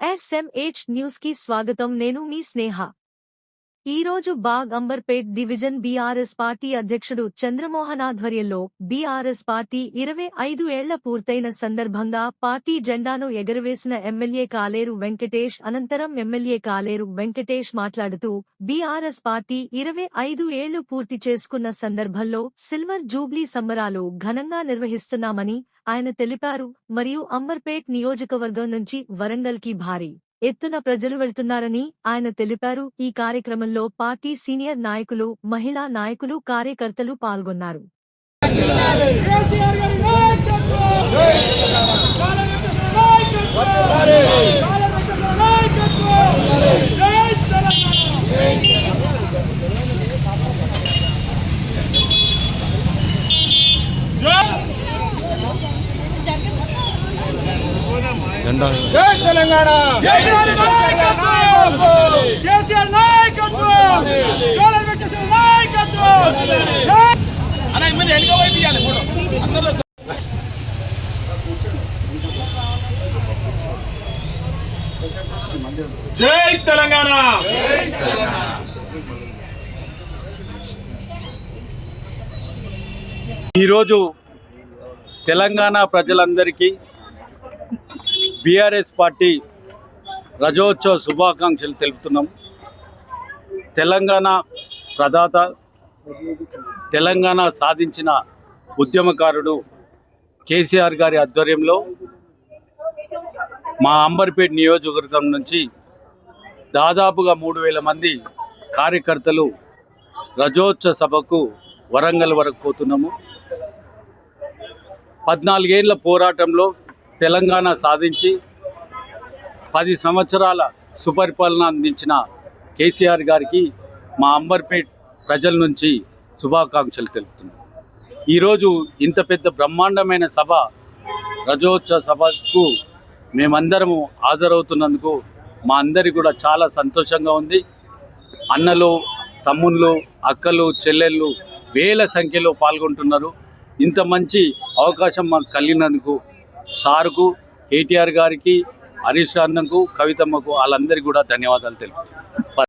SMH news కి స్వాగతం నేను మీ స్నేహ ఈ రోజు Bagh Amberpet division BRS party అధ్యక్షుడు చంద్రమోహన్ ఆధ్వర్యంలో బీఆర్ఎస్ పార్టీ ఇరవై ఐదు ఏళ్ళ పూర్తయిన సందర్భంగా పార్టీ జెండాను ఎగరవేసిన ఎమ్మెల్యే కాలేరు వెంకటేష్ అనంతరం ఎమ్మెల్యే కాలేరు వెంకటేష్ మాట్లాడుతూ బీఆర్ఎస్ పార్టీ ఇరవై ఐదు ఏళ్ళు పూర్తి చేసుకున్న సందర్భంలో సిల్వర్ జూబ్లీ సంబరాలు ఘనంగా నిర్వహిస్తున్నామని ఆయన తెలిపారు. మరియు అంబర్పేట్ నియోజకవర్గం నుంచి వరంగల్కి భారీ ఎత్తున ప్రజలు వెళ్తున్నారని ఆయన తెలిపారు. ఈ కార్యక్రమంలో పార్టీ సీనియర్ నాయకులు మహిళా నాయకులు కార్యకర్తలు పాల్గొన్నారు కేసీఆర్ గారి నాయకత్వం చాలా వెంకటేశ్వర నాయకత్వం చాలా వెంకటేశ్వర నాయకత్వం జై తెలంగాణ జై తెలంగాణ! కేసీఆర్ నాయకత్వం కేసీఆర్ నాయకత్వం చాలా వెంకటేశ్వర నాయకత్వం జై జై తెలంగాణ ఈరోజు తెలంగాణ ప్రజలందరికీ బీఆర్ఎస్ పార్టీ రజోత్సవ శుభాకాంక్షలు తెలుపుతున్నాం. తెలంగాణ ప్రదాత తెలంగాణ సాధించిన ఉద్యమకారుడు కేసీఆర్ గారి ఆధ్వర్యంలో మా అంబర్పేట్ నియోజకవర్గం నుంచి దాదాపుగా మూడు వేల మంది కార్యకర్తలు రజోత్సవ సభకు వరంగల్ వరకు పోతున్నాము. పద్నాలుగేళ్ళ పోరాటంలో తెలంగాణ సాధించి పది సంవత్సరాల సుపరిపాలన అందించిన కేసీఆర్ గారికి మా అంబర్పేట్ ప్రజల నుంచి శుభాకాంక్షలు తెలుపుతున్నాం. ఈరోజు ఇంత పెద్ద బ్రహ్మాండమైన సభ రజోత్సవ సభకు మేమందరము హాజరవుతున్నందుకు మా అందరి కూడా చాలా సంతోషంగా ఉంది. అన్నలు తమ్ముళ్ళు అక్కలు చెల్లెళ్ళు వేల సంఖ్యలో పాల్గొంటున్నారు. ఇంత మంచి అవకాశం మాకు కలిగినందుకు సార్కు కేటీఆర్ గారికి హరీష్ అన్నకు కవితమ్మకు వాళ్ళందరికీ కూడా ధన్యవాదాలు తెలుపుతున్నాను